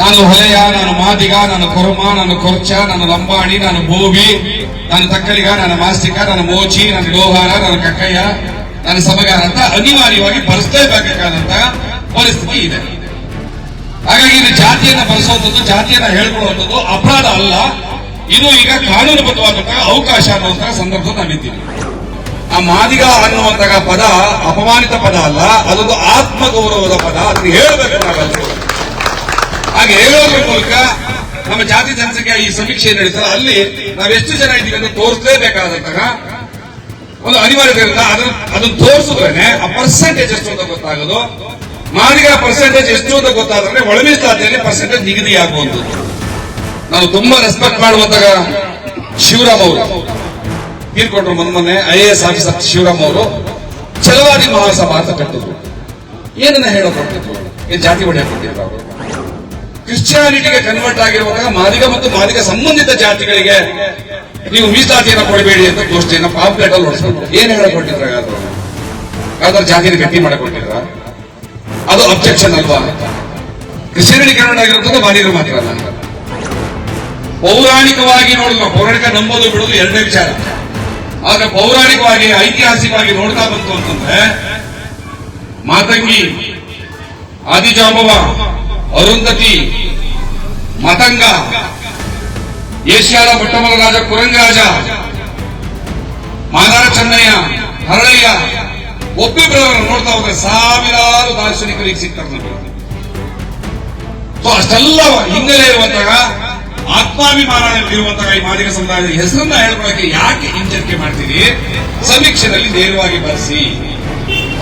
ನಾನು ಹೊಲೆಯ ನಾನು ಮಾದಿಗ, ನಾನು ಕೊರಮ, ನಾನು ಕೊರ್ಚ, ನಾನು ಲಂಬಾಣಿ, ನಾನು ಭೂಮಿ, ನಾನು ತಕ್ಕಲಿಗ, ನಾನು ಮಾಸ್ತಿಕ, ನಾನು ಮೋಚಿ, ನಾನು ಲೋಹಾರ, ನಾನು ಕಕ್ಕಯ್ಯ, ನಾನು ಸಮಗಾರ ಅಂತ ಅನಿವಾರ್ಯವಾಗಿ ಬಳಸಲೇಬೇಕಾದಂತ ಪರಿಸ್ಥಿತಿ ಇದೆ. ಹಾಗಾಗಿ ಇದು ಜಾತಿಯನ್ನ ಬಳಸುವಂಥದ್ದು ಜಾತಿಯನ್ನ ಹೇಳ್ಕೊಳ್ಳುವಂಥದ್ದು ಅಪರಾಧ ಅಲ್ಲ. ಇದು ಈಗ ಕಾನೂನುಬದ್ಧವಾದಂತಹ ಅವಕಾಶ ಅನ್ನುವಂತಹ ಸಂದರ್ಭ ನಾವಿದ್ದೀವಿ. ಆ ಮಾದಿಗ ಅನ್ನುವಂತಹ ಪದ ಅಪಮಾನಿತ ಪದ ಅಲ್ಲ, ಅದೊಂದು ಆತ್ಮಗೌರವದ ಪದ, ಅದನ್ನು ಹೇಳಬೇಕು ನಾವೆಲ್ಲರೂ ಹಾಗೆ ಹೇಳೋದ್ರ ಮೂಲಕ ನಮ್ಮ ಜಾತಿ ಜನಸಂಖ್ಯೆ ಈ ಸಮೀಕ್ಷೆ ನಡೀತಲ್ಲ ಅಲ್ಲಿ ನಾವೆಷ್ಟು ಜನ ಇದ್ದೀವಿ ಅಂತ ತೋರಿಸಲೇಬೇಕಾದಂತಹ ಒಂದು ಅನಿವಾರ್ಯತೆ ಇರುತ್ತೆ. ಅದನ್ನ ಅದನ್ನು ತೋರಿಸಿದ್ರೇನೆ ಆ ಪರ್ಸೆಂಟೇಜ್ ಎಷ್ಟು ಅಂತ ಗೊತ್ತಾಗೋದು. ಮಾದಿಗ ಪರ್ಸೆಂಟೇಜ್ ಎಷ್ಟು ಅಂತ ಗೊತ್ತಾದ್ರೆ ಒಳಮೆ ಮೀಸಲಾತಿಯಲ್ಲಿ ಪರ್ಸೆಂಟೇಜ್ ನಿಗದಿ ಆಗುವಂಥದ್ದು. ನಾವು ತುಂಬಾ ರೆಸ್ಪೆಕ್ಟ್ ಮಾಡುವಂತಹ ಶಿವರಾಮ್ ಅವರು. ತೀರ್ಕೊಂಡ್ರು ಮೊನ್ನೆ ಮೊನ್ನೆ I A S officer Shivaram ಅವರು. ಚಲವಾದಿ ಮಹಾಸಭಾ ಅಂತ ಕಟ್ಟಿದ್ರು. ಏನನ್ನ ಹೇಳೋಕೊಟ್ಟಿದ್ರು ಏನ್ ಜಾತಿ ಒಡೆಯ ಕೊಟ್ಟಿದ್ರು ಅವರು? ಕ್ರಿಶ್ಚಿಯಾನಿಟಿಗೆ ಕನ್ವರ್ಟ್ ಆಗಿರುವಾಗ ಮಾದಿಗ ಮತ್ತು ಮಾದಿಗ ಸಂಬಂಧಿತ ಜಾತಿಗಳಿಗೆ ನೀವು ಮೀಸಲಾತಿಯನ್ನು ಕೊಡಬೇಡಿ ಅಂತ ಗೋಷ್ಠಿಯನ್ನು ಪಾಂಪ್ಲೆಟ್ ಅಲ್ಲಿ ಹೊಡಿಸ್ಕೊಂಡು ಏನ್ ಹೇಳಿಕೊಟ್ಟಿದ್ರ ಯಾವ್ದು ಯಾವ್ದಾದ್ರು ಜಾತಿನ ಗಟ್ಟಿ ಮಾಡಿಕೊಟ್ಟಿದ್ರ? ಅದು ಅಬ್ಜೆಕ್ಷನ್ ಅಲ್ವಾ? ಕ್ರಿಶ್ಚಿಯಾನಿಟಿ ಕನ್ವರ್ಟ್ ಆಗಿರುವಂತ ಮಾದಿಗರು ಮಾತ್ರ ಅಲ್ಲ. ಪೌರಾಣಿಕವಾಗಿ ನೋಡಿದ್ರು ಪೌರಾಣಿಕ ನಂಬೋದು ಬಿಡೋದು ಎರಡನೇ ವಿಚಾರ. ಆದ್ರೆ ಪೌರಾಣಿಕವಾಗಿ, ಐತಿಹಾಸಿಕವಾಗಿ ನೋಡ್ತಾ ಬಂತು ಅಂತಂದ್ರೆ, ಮಾತಂಗಿ, ಆದಿಜಾಂಬವ, ಅರುಂಧತಿ ಮತಂಗ ಏಷ್ಯಾದ ಮೊಟ್ಟಮೊದಲ ರಾಜ ಕುರಂಗರಾಜ. ಮಾದಾರ ಚೆನ್ನಯ್ಯ, ಹರಳಯ್ಯ ಒಬ್ಬಿಬ್ಬರವರನ್ನು ನೋಡ್ತಾ ಹೋದ್ರೆ ಸಾವಿರಾರು ದಾರ್ಶನಿಕರಿಗೆ ಸಿಗ್ತಾರೆ ಸೊ ಅಷ್ಟೆಲ್ಲ ಹಿನ್ನೆಲೆ ಇರುವಂತಹ ಈ ಮಾದಿಗ ಸಮುದಾಯದ ಹೆಸರನ್ನ ಹೇಳ್ಕೊಳಕ್ಕೆ ಯಾಕೆ ಹಿಂಜರಿಕೆ ಮಾಡ್ತೀರಿ? ಸಮೀಕ್ಷೆಯಲ್ಲಿ ನೇರವಾಗಿ ಬರೆಸಿ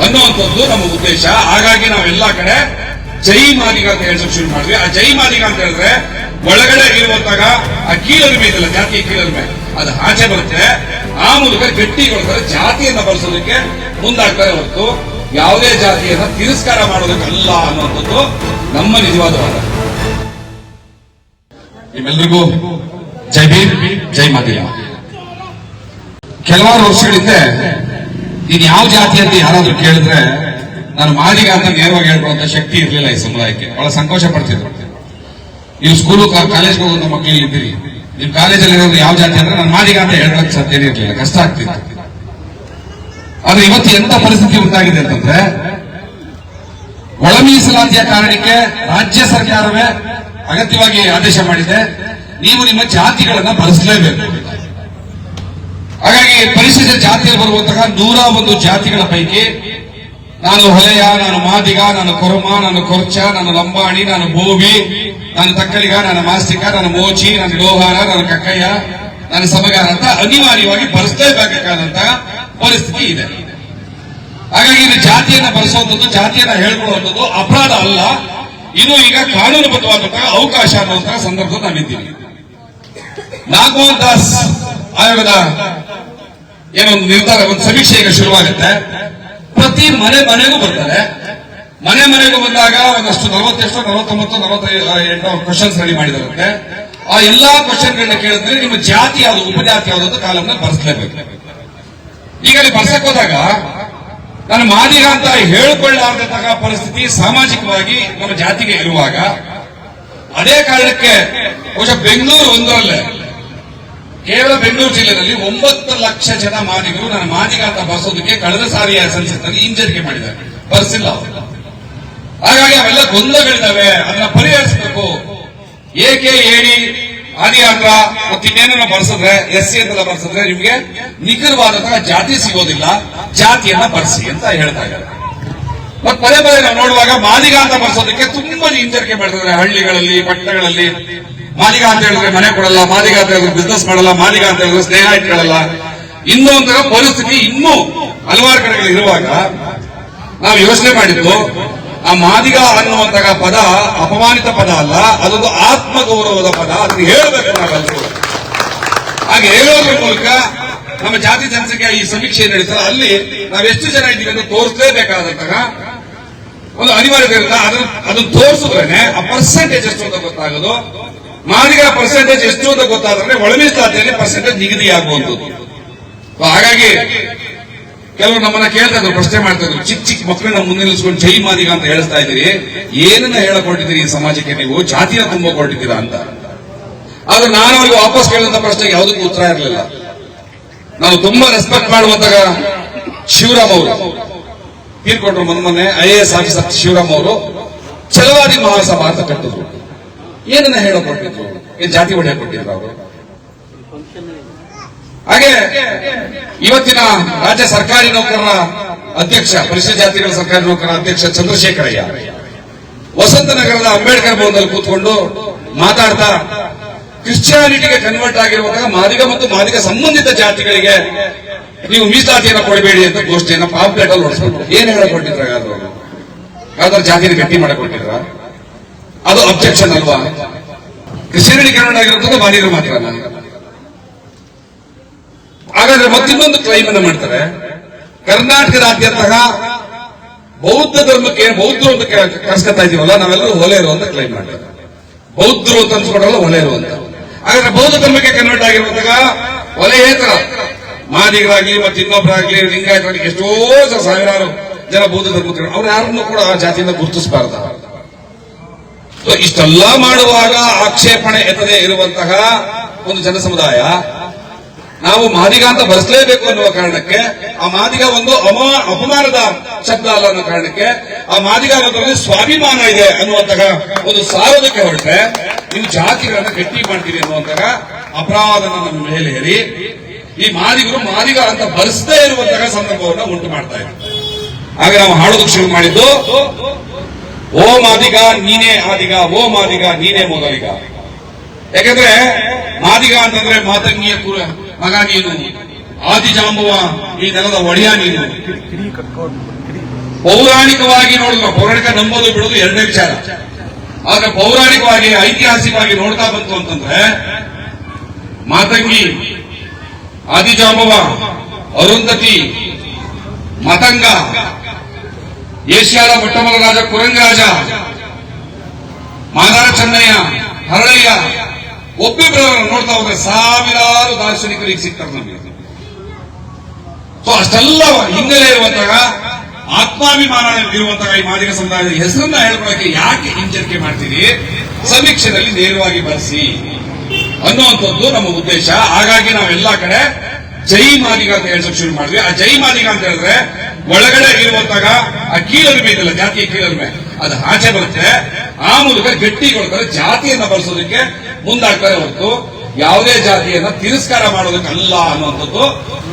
ಅನ್ನುವಂಥದ್ದು ನಮ್ಮ ಉದ್ದೇಶ. ಹಾಗಾಗಿ ನಾವೆಲ್ಲಾ ಕಡೆ ಜೈ ಮಾದಿಗ ಅಂತ ಹೇಳಿ ಶುರು ಮಾಡಿದ್ವಿ. ಆ ಜೈ ಮಾದಿಗ ಅಂತ ಹೇಳಿದ್ರೆ ಒಳಗಡೆ ಇರುವಂತಾಗ ಆ ಕೀಳರಿಮೆ ಇದೆಯಲ್ಲ, ಜಾತಿಯ ಕೀಳರಿಮೆ. ಅದು ಆಚೆ ಬರುತ್ತೆ. ಆ ಮೂಲಕ ಗಟ್ಟಿಗೊಳ್ತಾರೆ ಜಾತಿಯನ್ನ ಬಳಸೋದಕ್ಕೆ ಮುಂದಾಗ್ತಾರೆ ಹೊರತು ಯಾವುದೇ ಜಾತಿಯನ್ನ ತಿರಸ್ಕಾರ ಮಾಡೋದಕ್ಕಲ್ಲ ಅನ್ನುವಂಥದ್ದು ನಮ್ಮ ನಿಜವಾದ ವಾದ. ನಿಮ್ಮೆಲ್ಲರಿಗೂ ಜೈ ಭೀಮ್, ಜೈ ಮಾದಿಯ. ಕೆಲವಾರು ವರ್ಷಗಳಿಂದ ನೀನ್ ಯಾವ ಜಾತಿ ಅಂತ ಯಾರಾದ್ರೂ ಕೇಳಿದ್ರೆ ನಾನು ಮಾದಿಗ ಅಂತ ನೇರವಾಗಿ ಹೇಳ್ಕೊಳ್ಳುವಂತ ಶಕ್ತಿ ಇರಲಿಲ್ಲ ಈ ಸಮುದಾಯಕ್ಕೆ. ಬಹಳ ಸಂತೋಷ ಪಡ್ತಿದ್ರು. ನೀವು ಸ್ಕೂಲು ಕಾಲೇಜ್ಗೆ ಹೋಗುವಂತ ಮಕ್ಕಳು ಇದ್ದೀರಿ. ನಿಮ್ ಕಾಲೇಜಲ್ಲಿ ಇರೋದು ಯಾವ ಜಾತಿ ಅಂದ್ರೆ ನಾನು ಮಾಡಿಗ ಅಂತ ಹೇಳಕ್ ಸಾಧ್ಯ ಇರಲಿಲ್ಲ. ಕಷ್ಟ ಆಗ್ತಿತ್ತು. ಆದ್ರೆ ಇವತ್ತು ಎಂತ ಪರಿಸ್ಥಿತಿ ಉಂಟಾಗಿದೆ ಅಂತಂದ್ರೆ ಒಳ ಮೀಸಲಾತಿಯ ಕಾರಣಕ್ಕೆ ರಾಜ್ಯ ಸರ್ಕಾರವೇ ಅಗತ್ಯವಾಗಿ ಆದೇಶ ಮಾಡಿದೆ. ನೀವು ನಿಮ್ಮ ಜಾತಿಗಳನ್ನ ಬಳಸಲೇಬೇಕು. ಹಾಗಾಗಿ ಪರಿಶಿಷ್ಟ ಜಾತಿಯಲ್ಲಿ ಬರುವಂತಹ ನೂರ ಒಂದು ಜಾತಿಗಳ ಪೈಕಿ ನಾನು ಹೊಲೆಯ, ನಾನು ಮಾದಿಗ, ನಾನು ಕೊರಮ, ನಾನು ಕೊರ್ಚ, ನಾನು ಲಂಬಾಣಿ, ನಾನು ಭೂಮಿ, ನಾನು ತಕ್ಕಲಿಗ ನಾನು ಮಾಸ್ತಿಕ, ನಾನು ಮೋಚಿ, ನಾನು ಲೋಹಾರ, ನಾನು ಕಕ್ಕಯ್ಯ, ನಾನು ಸಮಗಾರ ಅಂತ ಅನಿವಾರ್ಯವಾಗಿ ಬರೆಸಲೇಬೇಕಾದಂತ ಪರಿಸ್ಥಿತಿ ಇದೆ. ಹಾಗಾಗಿ ಇದು ಜಾತಿಯನ್ನ ಬಳಸುವಂಥದ್ದು ಜಾತಿಯನ್ನ ಹೇಳ್ಕೊಳ್ಳುವಂಥದ್ದು ಅಪರಾಧ ಅಲ್ಲ. ಇದು ಈಗ ಕಾನೂನುಬದ್ಧವಾದಂತಹ ಅವಕಾಶ ಅನ್ನುವಂತಹ ಸಂದರ್ಭ ನಾವಿದ್ದೀವಿ. ನಾಗಮೋಹನ್ ದಾಸ್ ಆಯೋಗದ ಏನೊಂದು ನಿರ್ಧಾರ, ಒಂದು ಸಮೀಕ್ಷೆ ಈಗ ಶುರುವಾಗುತ್ತೆ. ಪ್ರತಿ ಮನೆ ಮನೆಗೂ ಬರ್ತಾರೆ ಮನೆ ಮನೆಗೂ ಬಂದಾಗ ಒಂದಷ್ಟು ನಲವತ್ತೆಷ್ಟು, ನಲವತ್ತೊಂಬತ್ತು, ನಲವತ್ತೈದು ಕ್ವಶನ್ಸ್ ರೆಡಿ ಮಾಡಿದಾರಂತೆ. ಆ ಎಲ್ಲಾ ಕ್ವಶನ್ಗಳನ್ನ ಕೇಳಿದ್ರೆ ನಿಮ್ಮ ಜಾತಿ ಯಾವುದು, ಉಪಜಾತಿ ಯಾವುದು ಅಂತ ಕಾಲಂನ ಬರ್ಸ್ಲೇಬೇಕು. ಈಗ ಅಲ್ಲಿ ಬರ್ಸಕ್ ಹೋದಾಗ, ನಾನು ಮಾದಿಗ ಅಂತ ಹೇಳ್ಕೊಳ್ಳಾರ್ದಂತಹ ಪರಿಸ್ಥಿತಿ ಸಾಮಾಜಿಕವಾಗಿ ನಮ್ಮ ಜಾತಿಗೆ ಇರುವಾಗ, ಅದೇ ಕಾರಣಕ್ಕೆ ಬಹುಶಃ ಬೆಂಗಳೂರು ಒಂದರಲ್ಲೇ ಕೇವಲ ಬೆಂಗಳೂರು ಜಿಲ್ಲೆಯಲ್ಲಿ ಒಂಬತ್ತು ಲಕ್ಷ ಜನ ಮಾದಿಗರು ನನ್ನ ಮಾದಿಗ ಅಂತ ಬಸೋದಕ್ಕೆ ಕಳೆದ ಸಾರಿಯ ಸಂಸತ್ತಲ್ಲಿ ಹಿಂಜರಿಕೆ ಮಾಡಿದ್ದಾರೆ. ಬರ್ಸಿಲ್ಲ ಹಾಗಾಗಿ ಅವೆಲ್ಲ ಗೊಂದಲಗಳಿದ್ದಾವೆ. ಅದನ್ನ ಪರಿಹರಿಸಬೇಕು. ಏಕೆ ಏಡಿ ಆದಿ ಅಂತ ಇನ್ನೇನನ್ನ ಬರ್ಸಿದ್ರೆ, ಎಸ್ ಸಿ ಅಂತೆಲ್ಲ ಬರ್ಸಿದ್ರೆ ನಿಮ್ಗೆ ನಿಖರವಾದಂತಹ ಜಾತಿ ಸಿಗೋದಿಲ್ಲ. ಜಾತಿಯನ್ನ ಬರ್ಸಿ ಅಂತ ಹೇಳ್ತಾ ಇದ್ದಾರೆ. ಮತ್ತೆ ಪದೇ ಪದೇ ನಾವು ನೋಡುವಾಗ ಮಾದಿಗ ಅಂತ ಬರ್ಸೋದಕ್ಕೆ ತುಂಬಾ ಹಿಂಜರಿಕೆ ಮಾಡ್ತಿದ್ದಾರೆ ಹಳ್ಳಿಗಳಲ್ಲಿ, ಪಟ್ಟಣಗಳಲ್ಲಿ. ಮಾದಿಗ ಅಂತ ಹೇಳಿದ್ರೆ ಮನೆ ಕೊಡಲ್ಲ ಮಾದಿಗ ಅಂತ ಹೇಳಿದ್ರೆ ಬಿಸ್ನೆಸ್ ಮಾಡಲ್ಲ ಮಾದಿಗ ಅಂತ ಹೇಳಿದ್ರೆ ಸ್ನೇಹ ಇಟ್ಕೊಳ್ಳಲ್ಲ. ಇನ್ನೊಂಥರ ಪರಿಸ್ಥಿತಿ ಇನ್ನೂ ಹಲವಾರು ಕಡೆಗಳು ಇರುವಾಗ ನಾವು ಯೋಚನೆ ಮಾಡಿದ್ದು, ಆ ಮಾದಿಗ ಅನ್ನುವಂತಹ ಪದ ಅಪಮಾನಿತ ಪದ ಅಲ್ಲ, ಅದೊಂದು ಆತ್ಮಗೌರವದ ಪದ ಅದನ್ನು ಹೇಳಬೇಕು ನಾವೆಲ್ಲರೂ. ಹಾಗೆ ಹೇಳೋದ್ರ ಮೂಲಕ ನಮ್ಮ ಜಾತಿ ಜನಸಂಖ್ಯೆ ಈ ಸಮೀಕ್ಷೆ ನಡೀತಲ್ಲ ಅಲ್ಲಿ ನಾವೆಷ್ಟು ಜನ ಇದ್ದೀವಿ ಅಂತ ತೋರಿಸಲೇಬೇಕಾದಂತಹ ಒಂದು ಅನಿವಾರ್ಯತೆ ಇರುತ್ತೆ, ಅದನ್ನು ಅದನ್ನು ತೋರಿಸಿದ್ರೇನೆ ಆ ಪರ್ಸೆಂಟೇಜ್ ಎಷ್ಟು ಅಂತ ಗೊತ್ತಾಗೋದು. ಮಾದಿಗ ಪರ್ಸೆಂಟೇಜ್ ಎಷ್ಟು ಅಂತ ಗೊತ್ತಾದ್ರೆ ಒಳಮೆ ಮೀಸಲಾತಿಯಲ್ಲಿ ಪರ್ಸೆಂಟೇಜ್ ನಿಗದಿ ಆಗುವಂಥದ್ದು ಹಾಗಾಗಿ ಕೆಲವರು ನಮ್ಮನ್ನ ಕೇಳ್ತಾ ಇದ್ರು ಪ್ರಶ್ನೆ ಮಾಡ್ತಾ ಇದ್ರು ಚಿಕ್ಕ ಚಿಕ್ಕ ಮಕ್ಕಳನ್ನ ಮುಂದೆ ನಿಲ್ಲಿಸ್ಕೊಂಡು ಜೈ ಮಾದಿಗ ಅಂತ ಹೇಳ್ತಾ ಇದ್ದೀರಿ. ಏನನ್ನ ಹೇಳಕೊಟ್ಟಿದ್ದೀರಿ ಈ ಸಮಾಜಕ್ಕೆ ನೀವು? ಜಾತಿಯ ತುಂಬ ಕೊಟ್ಟಿದ್ದೀರಾ ಅಂತ. ಆದ್ರೆ ನಾನು ಅವ್ರಿಗೆ ವಾಪಸ್ ಕೇಳುವಂತ ಪ್ರಶ್ನೆಗೆ ಯಾವುದಕ್ಕೂ ಉತ್ತರ ಇರಲಿಲ್ಲ. ನಾವು ತುಂಬಾ ರೆಸ್ಪೆಕ್ಟ್ ಮಾಡುವಂತಹ ಶಿವರಾಮ್ ಅವರು. ತೀರ್ಕೊಂಡ್ರು ಮೊನ್ನೆ I A S officer Shivaram ಅವರು. ಛಲವಾದಿ ಮಹಾಸಭಾ ಅಂತ ಕಟ್ಟಿದ್ರು. ಏನನ್ನ ಹೇಳಕೊಟ್ಟಿದ್ರು? ಏನ್ ಜಾತಿ ಒಳ್ಳೆ ಕೊಟ್ಟಿದ್ರು ಅವರು. ಹಾಗೆ ಇವತ್ತಿನ ರಾಜ್ಯ ಸರ್ಕಾರಿ ನೌಕರರ ಅಧ್ಯಕ್ಷ ಪರಿಶಿಷ್ಟ ಜಾತಿಗಳ ಸರ್ಕಾರಿ ನೌಕರರ ಅಧ್ಯಕ್ಷ ಚಂದ್ರಶೇಖರಯ್ಯ. ವಸಂತ ನಗರದ ಅಂಬೇಡ್ಕರ್ ಭವನದಲ್ಲಿ ಕೂತ್ಕೊಂಡು ಮಾತಾಡ್ತಾ ಕ್ರಿಶ್ಚಿಯಾನಿಟಿಗೆ ಕನ್ವರ್ಟ್ ಆಗಿರುವಾಗ ಮಾದಿಗ ಮತ್ತು ಮಾದಿಗ ಸಂಬಂಧಿತ ಜಾತಿಗಳಿಗೆ ನೀವು ಮೀಸಲಾತಿಯನ್ನು ಕೊಡಬೇಡಿ ಅಂತ ಗೋಷ್ಠಿಯನ್ನು ಪಾಂಪ್ಲೆಟ್ ಅಲ್ಲಿ ಏನು ಏನ್ ಹೇಳಿಕೊಟ್ಟಿದ್ರ ಯಾವ್ದು ಯಾವ್ದಾದ್ರು ಜಾತಿನ ಗಟ್ಟಿ ಮಾಡಿಕೊಟ್ಟಿದ್ರ? ಅದು ಅಬ್ಜೆಕ್ಷನ್ ಅಲ್ವಾ? ಕೃಷಿ ಕನ್ವರ್ಟ್ ಬಾಲಿಗರು ಮಾತ್ರ ಹಾಗಾದ್ರೆ ಮತ್ತಿನ್ನೊಂದು ಕ್ಲೈಮ್ ಅನ್ನು ಮಾಡ್ತಾರೆ. ಕರ್ನಾಟಕದಾದ್ಯಂತಹ ಬೌದ್ಧ ಧರ್ಮಕ್ಕೆ ಬೌದ್ಧರು ಅಂತ ಕಸ್ಕತ್ತಾ ಇದೀವಲ್ಲ, ನಾವೆಲ್ಲರೂ ಹೊಲೆ ಅಂತ ಕ್ಲೈಮ್ ಮಾಡ್ತಾರೆ ಬೌದ್ಧರು ಅಂತ ಅನ್ಸ್ಕೊಂಡ್ರಲ್ಲ ಹೊಲೆರು ಅಂತ ಹಾಗಾದ್ರೆ ಬೌದ್ಧ ಧರ್ಮಕ್ಕೆ ಕನ್ವರ್ಟ್ ಆಗಿರುವಂತಹ ಹೊಲೆಯೇತರ ಮಾದಿಗರಾಗ್ಲಿ, ಮತ್ತೆ ಇನ್ನೊಬ್ಬರಾಗ್ಲಿ ಲಿಂಗಾಯತರಾಗ್ಲಿ, ಎಷ್ಟೋ ಸಾವಿರಾರು ಜನ ಬೌದ್ಧ ಧರ್ಮ ಅವ್ರು ಯಾರನ್ನು ಕೂಡ ಆ ಜಾತಿಯಿಂದ ಗುರುತಿಸಬಾರ್ದ. ಇಷ್ಟೆಲ್ಲ ಮಾಡುವಾಗ ಆಕ್ಷೇಪಣೆ ಎತ್ತದೆ ಇರುವಂತಹ ಒಂದು ಜನ ಸಮುದಾಯ ನಾವು ಮಾದಿಗ ಅಂತ ಬರೆಸಲೇಬೇಕು ಅನ್ನುವ ಕಾರಣಕ್ಕೆ, ಆ ಮಾದಿಗ ಒಂದು ಅಪಮಾನದ ಶಬ್ದ ಅಲ್ಲ ಅನ್ನೋ ಕಾರಣಕ್ಕೆ, ಆ ಮಾದಿಗ ಅನ್ನೋದ್ರಲ್ಲಿ ಸ್ವಾಭಿಮಾನ ಇದೆ ಅನ್ನುವಂತಹ ಒಂದು ಸಾರೋದಕ್ಕೆ ಹೊರಟ್ರೆ ನೀವು ಜಾತಿಗಳನ್ನ ಗಟ್ಟಿ ಮಾಡ್ತೀರಿ ಅನ್ನುವಂತಹ ಅಪರಾಧನ ನಮ್ಮ ಮೇಲೆ ಹೇರಿ ಈ ಮಾದಿಗರು ಮಾದಿಗ ಅಂತ ಬರೆಸದೇ ಇರುವಂತಹ ಸಂದರ್ಭವನ್ನು ಉಂಟು ಮಾಡ್ತಾ ಇದ್ದಾರೆ ಆಗ ನಾವು ಹಾಡೋದಕ್ಕೆ ಶುರು ಮಾಡಿದ್ದು ಓ ಮಾದಿಗ ನೀನೇ ಆದಿಗ, ಓ ಮಾದಿಗ ನೀನೇ ಮೊದಲಿಗ. ಯಾಕಂದ್ರೆ ಮಾದಿಗ ಅಂತಂದ್ರೆ ಮಾತಂಗಿಯ ಕುಲ, ಮಗ ನೀನು, ಆದಿಜಾಂಬುವ ಈ ನೆಲದ ಒಡೆಯ ನೀನು. ಪೌರಾಣಿಕವಾಗಿ ನೋಡಿದ್ರು ಪೌರಾಣಿಕ ನಂಬೋದು ಬಿಡೋದು ಎರಡನೇ ವಿಚಾರ. ಆದ್ರೆ ಪೌರಾಣಿಕವಾಗಿ ಐತಿಹಾಸಿಕವಾಗಿ ನೋಡ್ತಾ ಬಂತು ಅಂತಂದ್ರೆ ಮಾತಂಗಿ ಆದಿಜಾಂಬವ, ಅರುಂಧತಿ, ಮತಂಗ ಏಷ್ಯಾದ ಮೊಟ್ಟಮೊದಲ ರಾಜ ಕುರಂಗರಾಜ ಮಾದಾರ ಚೆನ್ನಯ್ಯ, ಹರಳಯ್ಯ ಒಬ್ಬಿಬ್ಬರನ್ನು ನೋಡ್ತಾ ಹೋದ್ರೆ ಸಾವಿರಾರು ದಾರ್ಶನಿಕರಿಗೆ ಸಿಗ್ತಾರೆ ನಮಗೆ. ಅಷ್ಟೆಲ್ಲ ಹಿನ್ನೆಲೆ ಇರುವಂತಹ ಆತ್ಮಾಭಿಮಾನ ಇರುವಂತಹ ಈ ಮಾದಿಗ ಸಮುದಾಯದ ಹೆಸರನ್ನ ಹೇಳ್ಕೊಳಕ್ಕೆ ಯಾಕೆ ಹಿಂಜರಿಕೆ ಮಾಡ್ತೀರಿ? ಸಮೀಕ್ಷೆಯಲ್ಲಿ ನೇರವಾಗಿ ಬರೆಸಿ ಅನ್ನುವಂಥದ್ದು ನಮ್ಮ ಉದ್ದೇಶ. ಹಾಗಾಗಿ ನಾವೆಲ್ಲ ಕಡೆ ಜೈ ಮಾದಿಗ ಅಂತ ಹೇಳಕ್ ಶುರು ಮಾಡಿದ್ವಿ. ಆ ಜೈ ಮಾದಿಗ ಅಂತ ಹೇಳಿದ್ರೆ ಒಳಗಡೆ ಇರುವಂತಾಗ ಆ ಕೀಳರಿಮೆ ಇದೆಯಲ್ಲ, ಜಾತಿಯ ಕೀಳರಿಮೆ. ಅದು ಆಚೆ ಬರುತ್ತೆ. ಆ ಮೂಲಕ ಗಟ್ಟಿಗೊಳ್ತಾರೆ, ಜಾತಿಯನ್ನ ಬಳಸೋದಕ್ಕೆ ಮುಂದಾಗ್ತಾರೆ ಹೊರತು ಯಾವುದೇ ಜಾತಿಯನ್ನ ತಿರಸ್ಕಾರ ಮಾಡೋದಕ್ಕಲ್ಲ ಅನ್ನುವಂಥದ್ದು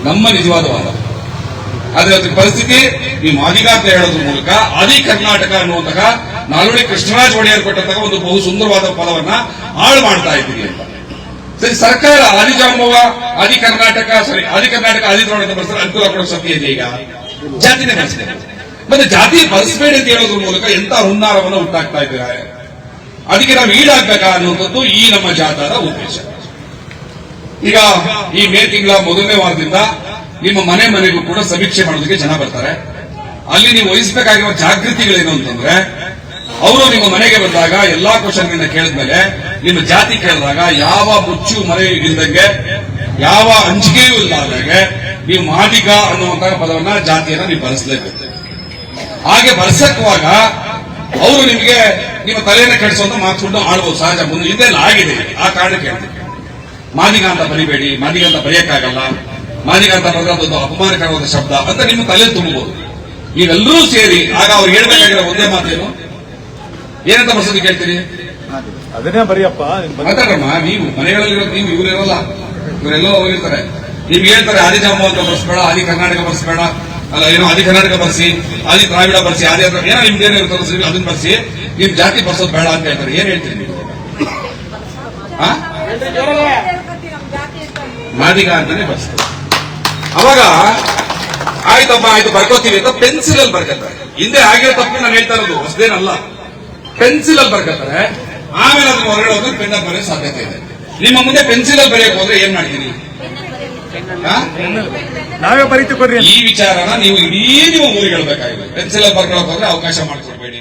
ನಮ್ಮ ನಿಜವಾದ ವಾದ. ಅದಕ್ಕೆ ಪರಿಸ್ಥಿತಿ, ಈ ಮಾದಿಗ ಅಂತ ಹೇಳೋದ್ರ ಮೂಲಕ, ಆದಿ ಕರ್ನಾಟಕ ಅನ್ನುವಂತಹ ನಾಲ್ವಡಿ ಕೃಷ್ಣರಾಜ ಒಡೆಯರ್ ಕೊಟ್ಟಂತಹ ಒಂದು ಬಹು ಸುಂದರವಾದ ಪದವನ್ನ ಹಾಳು ಮಾಡ್ತಾ ಇದ್ದೀರಿ ಅಂತ. ಸರ್ಕಾರ ಆದಿಜಾಂಬವ ಆದಿ ಕರ್ನಾಟಕ ಸಾರಿ ಆದಿ ಕರ್ನಾಟಕ ಆದಿ ದ್ರಾವಿಡ ಅನುಕೂಲ ಕೊಡೋ ಸಭೆ ಇದೆ ಈಗ. ಜಾತಿನ ಬಳಸಿದೆ. ಮತ್ತೆ ಜಾತಿ ಬಳಸಬೇಡಿ ಅಂತ ಹೇಳೋದ್ರ ಮೂಲಕ ಎಂತ ಹುನ್ನಾರವನ್ನು ಉಂಟಾಗ್ತಾ ಇದ್ದಾರೆ. ಅದಕ್ಕೆ ನಾವು ಈಡಾಗ್ಬೇಕಾ ಅನ್ನುವಂಥದ್ದು ಈ ನಮ್ಮ ಜಾಥಾದ ಉದ್ದೇಶ. ಈಗ ಈ ಮೇ ತಿಂಗಳ ಮೊದಲನೇ ವಾರದಿಂದ ನಿಮ್ಮ ಮನೆ ಮನೆಗೂ ಕೂಡ ಸಮೀಕ್ಷೆ ಮಾಡೋದಕ್ಕೆ ಜನ ಬರ್ತಾರೆ. ಅಲ್ಲಿ ನೀವು ವಹಿಸಬೇಕಾಗಿರುವ ಜಾಗೃತಿಗಳೇನು ಅಂತಂದ್ರೆ, ಅವರು ನಿಮ್ಮ ಮನೆಗೆ ಬಂದಾಗ ಎಲ್ಲಾ ಕ್ವಶನ್ಗಳನ್ನ ಕೇಳಿದ್ಮೇಲೆ ನಿಮ್ಮ ಜಾತಿ ಕೇಳಿದಾಗ ಯಾವ ಮುಚ್ಚು ಮರೆ ಇಲ್ದಂಗೆ ಯಾವ ಅಂಜಿಕೆಯೂ ಇಲ್ಲದಂಗೆ ನೀವು ಮಾದಿಗ ಅನ್ನುವಂತಹ ಪದವನ್ನ ಜಾತಿಯನ್ನ ನೀವು ಬಳಸಲೇಬೇಕು. ಹಾಗೆ ಬರ್ಸಕ್ಕುವಾಗ ಅವರು ನಿಮಗೆ ನಿಮ್ಮ ತಲೆಯನ್ನು ಕೆಡಿಸುವಂತ ಮಾತುಕೊಂಡು ಆಡ್ಬೋದು. ಸಹಜ, ಮುಂದೆ ಇದೆಲ್ಲ ಆಗಿದೆ. ಆ ಕಾರಣಕ್ಕೆ ಮಾದಿಗ ಅಂತ ಬರಿಬೇಡಿ. ಮಾದಿಗ ಅಂತ ಬರೆಯಕ್ಕಾಗಲ್ಲ. ಮಾದಿಗ ಅಂತ ಬರೆದೊಂದು ಅಪಮಾನಕರವಾದ ಶಬ್ದ ಅಂತ ನಿಮ್ಮ ತಲೆ ತುಂಬಬಹುದು ನೀವೆಲ್ಲರೂ ಸೇರಿ, ಆಗ ಅವ್ರು ಹೇಳ್ಬೇಕಾಗಿರೋ ಒಂದೇ ಮಾತೇನು? ಏನಂತ ಬರ್ಸೋದಕ್ಕೆ ಹೇಳ್ತೀರಿ ಅದನ್ನೇ ಬರಿಯಪ್ಪ ಮಾತಾಡಮ್ಮ, ನೀವು ಮನೆಗಳಲ್ಲಿರೋದು ನೀವು ಇವರಿರಲ್ಲ ಇವರೆಲ್ಲೋ ಹೋಗಿರ್ತಾರೆ. ನಿಮ್ಗೆ ಹೇಳ್ತಾರೆ, ಆದಿ ಜಾಮವಂತ ಬರ್ಸ್ಬೇಡ, ಆದಿ ಕರ್ನಾಟಕ ಬರ್ಸ್ಬೇಡ, ಅಲ್ಲ, ಏನೋ ಆದಿ ಕರ್ನಾಟಕ ಬರ್ಸಿ, ಆದಿ ದ್ರಾವಿಡ ಬರ್ಸಿ, ಆದಿ ಏನೋ ನಿಮ್ಗೆ ಏನೋ ಇರ್ತದೆ ಅದನ್ನ ಬರ್ಸಿ ನಿಮ್ ಜಾತಿ ಬರ್ಸೋದು ಬೇಡ ಅಂತ ಹೇಳ್ತಾರೆ. ಏನ್ ಹೇಳ್ತೀರಿ ನೀವು? ಮಾದಿಗ ಅಂತಾನೆ ಬರ್ಸ್ತಾರೆ. ಅವಾಗ, ಆಯ್ತಪ್ಪ, ಆಯ್ತು, ಬರ್ಕೋತೀವಿ ಅಂತ ಪೆನ್ಸಿಲ್ ಅಲ್ಲಿ ಬರ್ಕತ್ತಾರೆ. ಹಿಂದೆ ಆಗಿರೋ ತಪ್ಪು ನಾನು ಹೇಳ್ತಾ ಇರೋದು, ಹೊಸದೇನಲ್ಲ. ಪೆನ್ಸಿಲ್ ಅಲ್ಲಿ ಬರ್ಕೊತಾರೆ ಆಮೇಲೆ ಅದನ್ನ ಹೊರಗಡೆ ಹೋದ್ರೆ ಬರೆಯ ಅಲ್ಲಿ ಬರೆಯೋ ಸಾಧ್ಯತೆ ಇದೆ. ನಿಮ್ಮ ಮುಂದೆ ಪೆನ್ಸಿಲ್ ಅಲ್ಲಿ ಬರೆಯಕ್ ಹೋದ್ರೆ ಏನ್ ಮಾಡ್ತೀರಿ? ನಾವೇ ಬರೀತು ಕೊಡ್ರಿ ಈ ವಿಚಾರನ ನೀವು ಇಡೀ ನೀವು ಊರಿಗೆ ಹೇಳ್ಬೇಕಾಗಿದೆ. ಪೆನ್ಸಿಲ್ ಅಲ್ಲಿ ಬರ್ಕೊಳಕ್ ಹೋದ್ರೆ ಅವಕಾಶ ಮಾಡ್ಕೊಡ್ಬೇಕು